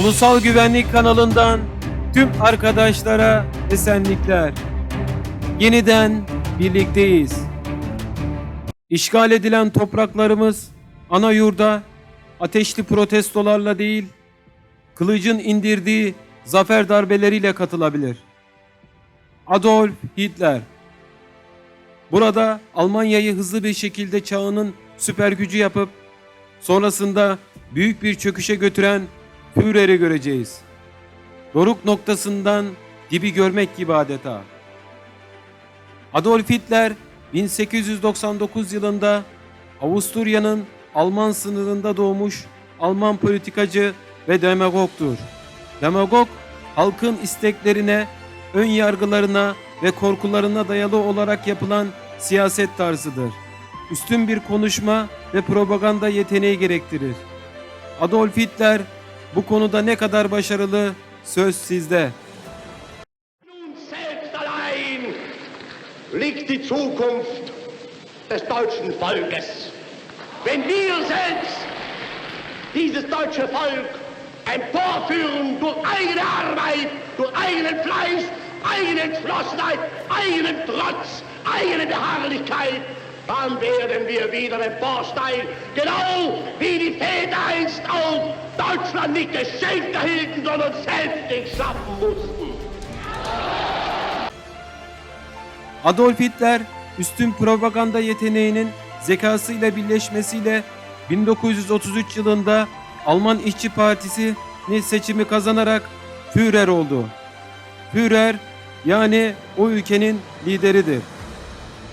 Ulusal Güvenlik kanalından tüm arkadaşlara esenlikler. Yeniden birlikteyiz. İşgal edilen topraklarımız ana yurda ateşli protestolarla değil, kılıcın indirdiği zafer darbeleriyle katılabilir. Adolf Hitler Burada Almanya'yı hızlı bir şekilde çağının süper gücü yapıp sonrasında büyük bir çöküşe götüren Führer'i göreceğiz. Doruk noktasından dibi görmek gibi adeta. Adolf Hitler 1899 yılında Avusturya'nın Alman sınırında doğmuş Alman politikacı ve demagogtur. Demagog halkın isteklerine, ön yargılarına ve korkularına dayalı olarak yapılan siyaset tarzıdır. Üstün bir konuşma ve propaganda yeteneği gerektirir. Adolf Hitler bu konuda ne kadar başarılı söz sizde. Nun selbst allein liegt die Zukunft des deutschen Volkes. Wenn wir selbst dieses deutsche Volk emporführen durch eigene Arbeit, durch eigenen Fleiß, eigene Entschlossenheit, eigenen Trotz, eigene Beharrlichkeit, dann werden wir wieder emporsteigen, genau wie Deutschland nicht geschenkt erhielten, sondern selbst schaffen mussten. Adolf Hitler üstün propaganda yeteneğinin zekasıyla birleşmesiyle 1933 yılında Alman İşçi Partisi'ni seçimi kazanarak Führer oldu. Führer yani o ülkenin lideridir.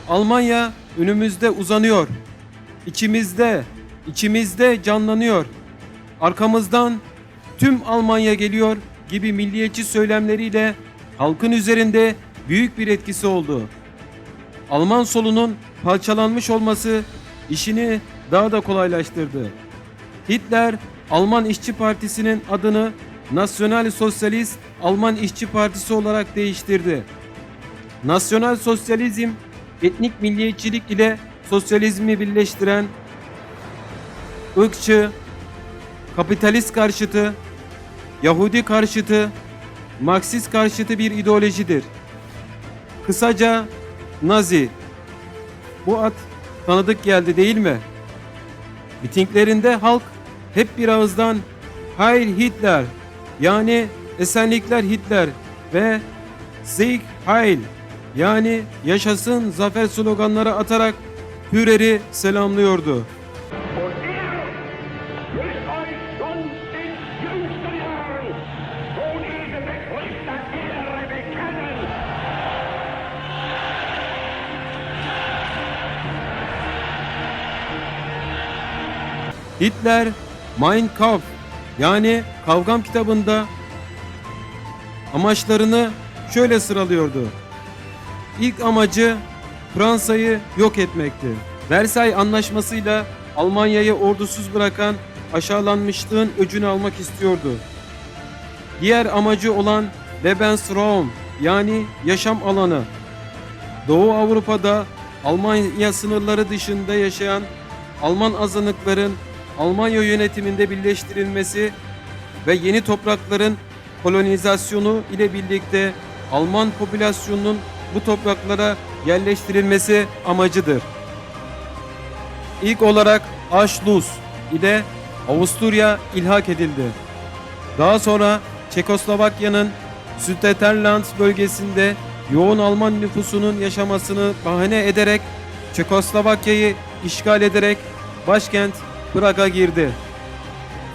Almanya önümüzde uzanıyor. İçimizde, içimizde canlanıyor. Arkamızdan tüm Almanya geliyor gibi milliyetçi söylemleriyle halkın üzerinde büyük bir etkisi oldu. Alman solunun parçalanmış olması işini daha da kolaylaştırdı. Hitler Alman İşçi Partisi'nin adını Nasyonal Sosyalist Alman İşçi Partisi olarak değiştirdi. Nasyonal sosyalizm etnik milliyetçilik ile sosyalizmi birleştiren ırkçı, kapitalist karşıtı, Yahudi karşıtı, Marksist karşıtı bir ideolojidir. Kısaca Nazi. Bu ad tanıdık geldi değil mi? Mitinglerinde halk hep bir ağızdan Heil Hitler yani esenlikler Hitler ve Sieg Heil yani yaşasın zafer sloganları atarak Führer'i selamlıyordu. Hitler Mein Kampf yani Kavgam kitabında amaçlarını şöyle sıralıyordu. İlk amacı Fransa'yı yok etmekti. Versay Anlaşması'yla Almanya'yı ordusuz bırakan aşağılanmışlığın öcünü almak istiyordu. Diğer amacı olan Lebensraum yani yaşam alanı. Doğu Avrupa'da Almanya sınırları dışında yaşayan Alman azınlıkların Almanya yönetiminde birleştirilmesi ve yeni toprakların kolonizasyonu ile birlikte Alman popülasyonunun bu topraklara yerleştirilmesi amacıdır. İlk olarak Anschluss ile Avusturya ilhak edildi. Daha sonra Çekoslovakya'nın Süddeterland bölgesinde yoğun Alman nüfusunun yaşamasını bahane ederek Çekoslovakya'yı işgal ederek başkent Prag'a girdi.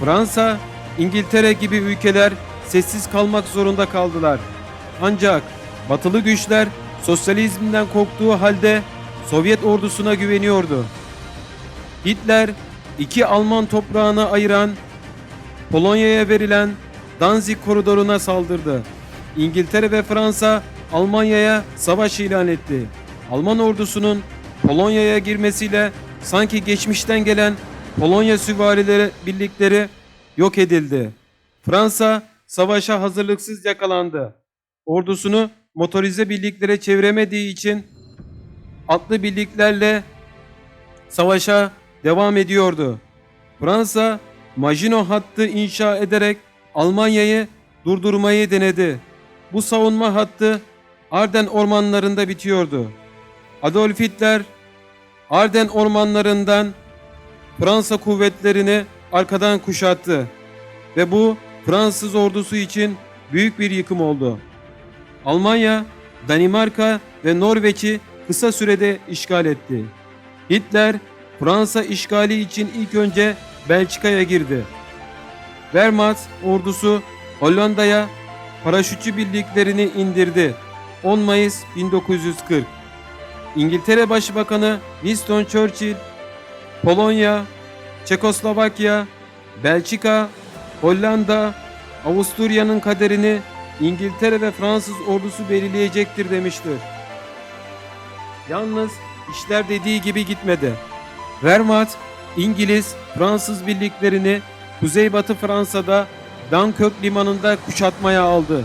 Fransa, İngiltere gibi ülkeler sessiz kalmak zorunda kaldılar. Ancak batılı güçler sosyalizmden korktuğu halde Sovyet ordusuna güveniyordu. Hitler iki Alman toprağını ayıran Polonya'ya verilen Danzig koridoruna saldırdı. İngiltere ve Fransa Almanya'ya savaş ilan etti. Alman ordusunun Polonya'ya girmesiyle sanki geçmişten gelen Polonya süvarileri birlikleri yok edildi. Fransa savaşa hazırlıksız yakalandı. Ordusunu motorize birliklere çeviremediği için atlı birliklerle savaşa devam ediyordu. Fransa Maginot hattı inşa ederek Almanya'yı durdurmayı denedi. Bu savunma hattı Arden ormanlarında bitiyordu. Adolf Hitler Arden ormanlarından Fransa kuvvetlerini arkadan kuşattı ve bu Fransız ordusu için büyük bir yıkım oldu. Almanya, Danimarka ve Norveç'i kısa sürede işgal etti. Hitler, Fransa işgali için ilk önce Belçika'ya girdi. Wehrmacht ordusu Hollanda'ya paraşütçü birliklerini indirdi. 10 Mayıs 1940. İngiltere Başbakanı Winston Churchill, Polonya, Çekoslovakya, Belçika, Hollanda, Avusturya'nın kaderini İngiltere ve Fransız ordusu belirleyecektir demiştir. Yalnız işler dediği gibi gitmedi. Wehrmacht, İngiliz, Fransız birliklerini Kuzeybatı Fransa'da Dunkirk limanında kuşatmaya aldı.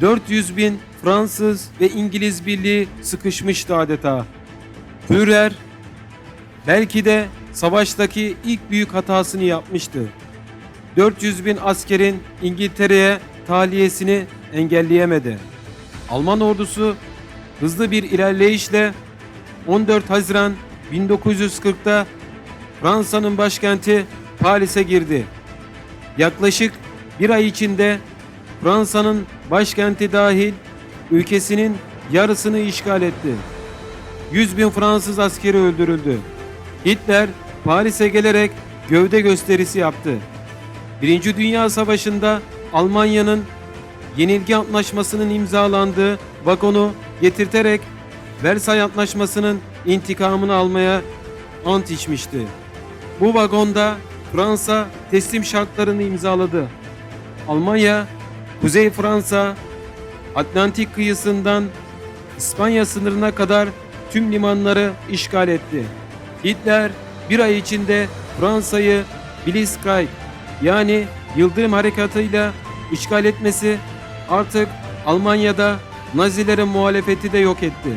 400 bin Fransız ve İngiliz birliği sıkışmıştı adeta. Führer belki de savaştaki ilk büyük hatasını yapmıştı. 400 bin askerin İngiltere'ye tahliyesini engelleyemedi. Alman ordusu hızlı bir ilerleyişle 14 Haziran 1940'da Fransa'nın başkenti Paris'e girdi. Yaklaşık bir ay içinde Fransa'nın başkenti dahil ülkesinin yarısını işgal etti. 100 bin Fransız askeri öldürüldü. Hitler Paris'e gelerek gövde gösterisi yaptı. Birinci Dünya Savaşı'nda Almanya'nın yenilgi antlaşmasının imzalandığı vagonu getirterek Versay Antlaşması'nın intikamını almaya ant içmişti. Bu vagonda Fransa teslim şartlarını imzaladı. Almanya, Kuzey Fransa, Atlantik kıyısından İspanya sınırına kadar tüm limanları işgal etti. Hitler bir ay içinde Fransa'yı Blitzkrieg yani Yıldırım Harekatı'yla işgal etmesi artık Almanya'da Nazilerin muhalefeti de yok etti.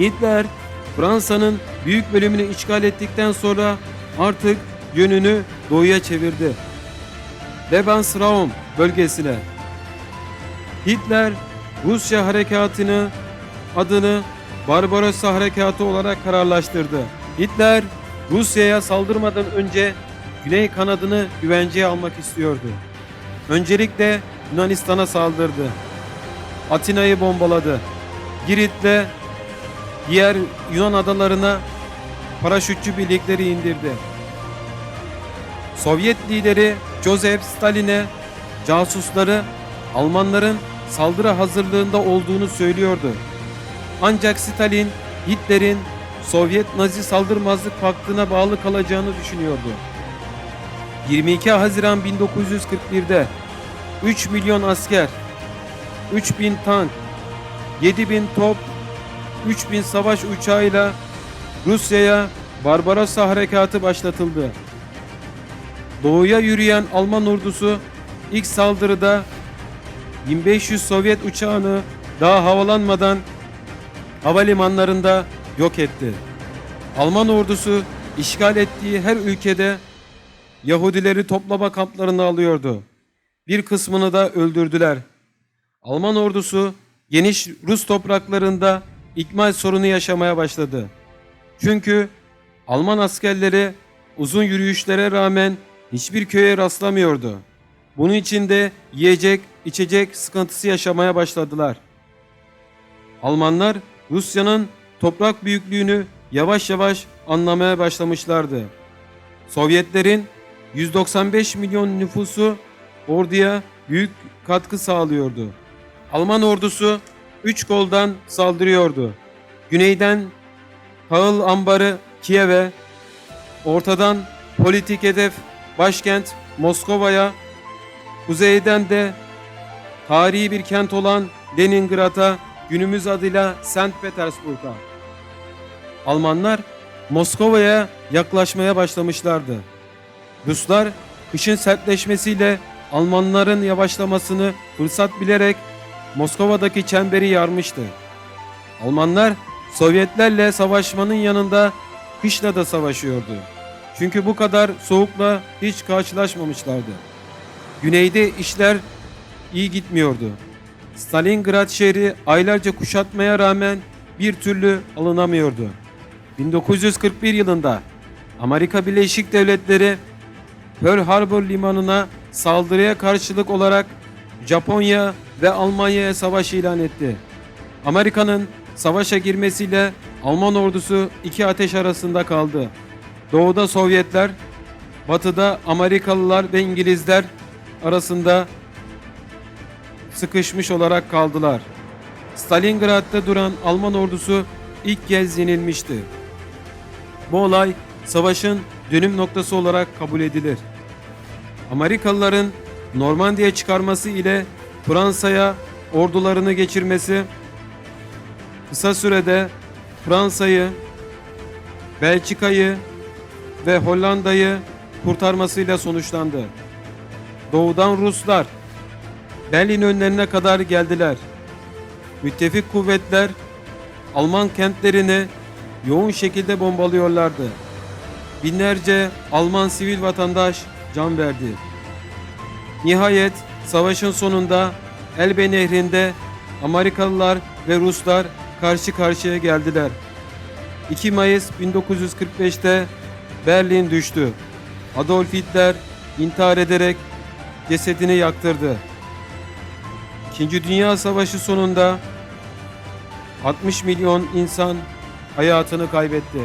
Hitler Fransa'nın büyük bölümünü işgal ettikten sonra artık yönünü doğuya çevirdi. Lebensraum bölgesine. Hitler Rusya harekatını adını Barbarossa harekatı olarak kararlaştırdı. Hitler Rusya'ya saldırmadan önce Güney kanadını güvenceye almak istiyordu. Öncelikle Yunanistan'a saldırdı. Atina'yı bombaladı. Girit'le diğer Yunan adalarına paraşütçü birlikleri indirdi. Sovyet lideri Joseph Stalin'e casusları Almanların saldırı hazırlığında olduğunu söylüyordu. Ancak Stalin Hitler'in Sovyet Nazi saldırmazlık paktına bağlı kalacağını düşünüyordu. 22 Haziran 1941'de 3 milyon asker, 3000 tank, 7000 top, 3000 savaş uçağıyla Rusya'ya Barbarossa harekatı başlatıldı. Doğuya yürüyen Alman ordusu ilk saldırıda 1500 Sovyet uçağını daha havalanmadan havalimanlarında yok etti. Alman ordusu işgal ettiği her ülkede Yahudileri toplama kamplarına alıyordu. Bir kısmını da öldürdüler. Alman ordusu geniş Rus topraklarında ikmal sorunu yaşamaya başladı. Çünkü Alman askerleri uzun yürüyüşlere rağmen hiçbir köye rastlamıyordu. Bunun için de yiyecek, içecek sıkıntısı yaşamaya başladılar. Almanlar Rusya'nın toprak büyüklüğünü yavaş yavaş anlamaya başlamışlardı. Sovyetlerin 195 milyon nüfusu orduya büyük katkı sağlıyordu. Alman ordusu 3 koldan saldırıyordu. Güneyden Tahıl Ambarı Kiev'e, ortadan politik hedef başkent Moskova'ya, kuzeyden de tarihi bir kent olan Leningrad'a, günümüz adıyla St. Petersburg'a. Almanlar Moskova'ya yaklaşmaya başlamışlardı. Ruslar kışın sertleşmesiyle Almanların yavaşlamasını fırsat bilerek Moskova'daki çemberi yarmıştı. Almanlar Sovyetlerle savaşmanın yanında kışla da savaşıyordu. Çünkü bu kadar soğukla hiç karşılaşmamışlardı. Güneyde işler iyi gitmiyordu. Stalingrad şehri aylarca kuşatmaya rağmen bir türlü alınamıyordu. 1941 yılında Amerika Birleşik Devletleri Pearl Harbor limanına saldırıya karşılık olarak Japonya ve Almanya'ya savaş ilan etti. Amerika'nın savaşa girmesiyle Alman ordusu iki ateş arasında kaldı. Doğuda Sovyetler, batıda Amerikalılar ve İngilizler arasında sıkışmış olarak kaldılar. Stalingrad'da duran Alman ordusu ilk kez yenilmişti. Bu olay savaşın dönüm noktası olarak kabul edilir. Amerikalıların Normandiya çıkarması ile Fransa'ya ordularını geçirmesi kısa sürede Fransa'yı, Belçika'yı ve Hollanda'yı kurtarmasıyla sonuçlandı. Doğudan Ruslar Berlin önlerine kadar geldiler. Müttefik kuvvetler Alman kentlerini yoğun şekilde bombalıyorlardı. Binlerce Alman sivil vatandaş can verdi. Nihayet savaşın sonunda Elbe Nehri'nde Amerikalılar ve Ruslar karşı karşıya geldiler. 2 Mayıs 1945'te Berlin düştü. Adolf Hitler intihar ederek cesedini yaktırdı. İkinci Dünya Savaşı sonunda 60 milyon insan hayatını kaybetti.